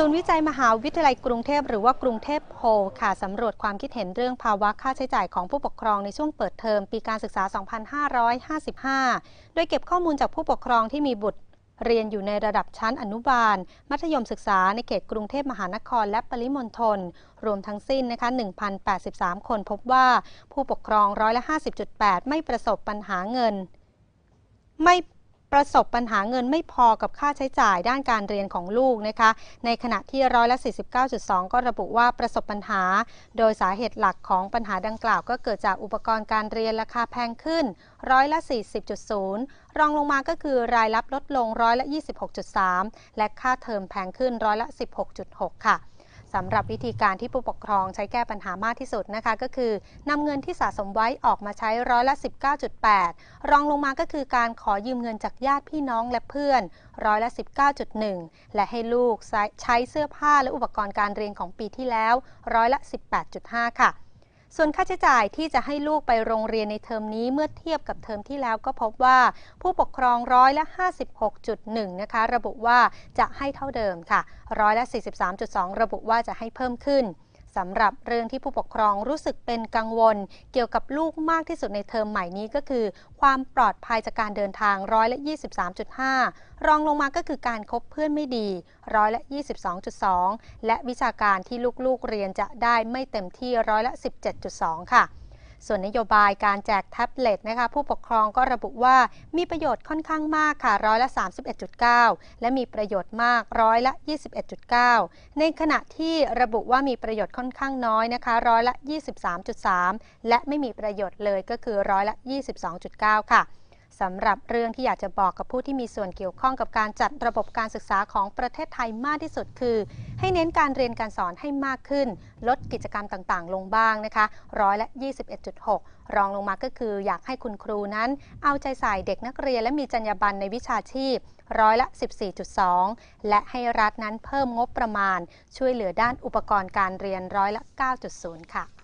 ศูนย์วิจัยมหาวิทยาลัยกรุงเทพหรือว่ากรุงเทพโพค่ะสำรวจความคิดเห็นเรื่องภาวะค่าใช้จ่ายของผู้ปกครองในช่วงเปิดเทอมปีการศึกษา 2555 โดยเก็บข้อมูลจากผู้ปกครองที่มีบุตรเรียนอยู่ในระดับชั้นอนุบาล มัธยมศึกษาในเขตกรุงเทพมหานครและปริมณฑลรวมทั้งสิ้นนะคะ1,083 คนพบว่าผู้ปกครองร้อยละ50.8 ไม่ประสบปัญหาเงิน ไม่ ประสบปัญหาเงินไม่พอกับค่าใช้จ่ายด้านการเรียนของลูกนะคะ ในขณะที่ร้อยละ49.2 ก็ระบุว่าประสบปัญหา โดยสาเหตุหลักของปัญหาดังกล่าว ก็เกิดจากอุปกรณ์การเรียนราคาแพงขึ้น ร้อยละ 40.0 รองลงมาก็คือรายรับลดลงร้อยละ 26.3 และค่าเทอมแพงขึ้นร้อยละ 16.6 ค่ะ สำหรับวิธีการที่ผู้ปกครองใช้แก้ปัญหามากที่สุดนะคะ ก็คือนำเงินที่สะสมไว้ออกมาใช้ร้อยละ 19.8 รองลงมาก็คือการขอยืมเงินจากญาติพี่น้องและเพื่อนร้อยละ 19.1 และให้ลูกใช้เสื้อผ้าและอุปกรณ์การเรียนของปีที่แล้วร้อยละ 18.5 ค่ะ ส่วนค่าใช้จ่ายที่จะให้ลูกไปโรงเรียนในเทอมนี้เมื่อเทียบกับเทอมที่แล้วก็พบว่าผู้ปกครองร้อยละ 56.1 นะคะ ระบุว่าจะให้เท่าเดิมค่ะ ร้อยละ 43.2 ระบุว่าจะให้เพิ่มขึ้น สำหรับเรื่องที่ผู้ปกครองรู้สึกเป็นกังวล เกี่ยวกับลูกมากที่สุดในเทอมใหม่นี้ก็คือ ความปลอดภัยจากการเดินทางร้อยละ 23.5 รองลงมาก็คือการคบเพื่อนไม่ดีร้อยละ 22.2 และวิชาการที่ลูกๆเรียนจะได้ไม่เต็มที่ร้อยละ 17.2 ค่ะ ส่วนนโยบายการแจกแท็บเล็ตนะคะผู้ปกครองก็ระบุว่ามีประโยชน์ค่อนข้างมากค่ะร้อยละ 31.9 และมีประโยชน์มากร้อยละ 21.9 ในขณะที่ระบุว่ามีประโยชน์ค่อนข้างน้อยนะคะร้อยละ 23.3 และไม่มีประโยชน์เลยก็คือร้อยละ 22.9 ค่ะสำหรับเรื่องที่อยากจะบอกกับผู้ที่มีส่วนเกี่ยวข้องกับการจัดระบบการศึกษาของประเทศไทยมากที่สุดคือ ให้เน้นการเรียนการสอนให้มากขึ้น ลดกิจกรรมต่างๆ ลงบ้างนะคะร้อยละ 21.6 รองลงมาก็คือ อยากให้คุณครูนั้น เอาใจใส่เด็กนักเรียนและมีจรรยาบรรณในวิชาชีพร้อยละ 14.2 และให้รัฐนั้นเพิ่มงบประมาณ ช่วยเหลือด้านอุปกรณ์การเรียนร้อยละ 9.0 ค่ะ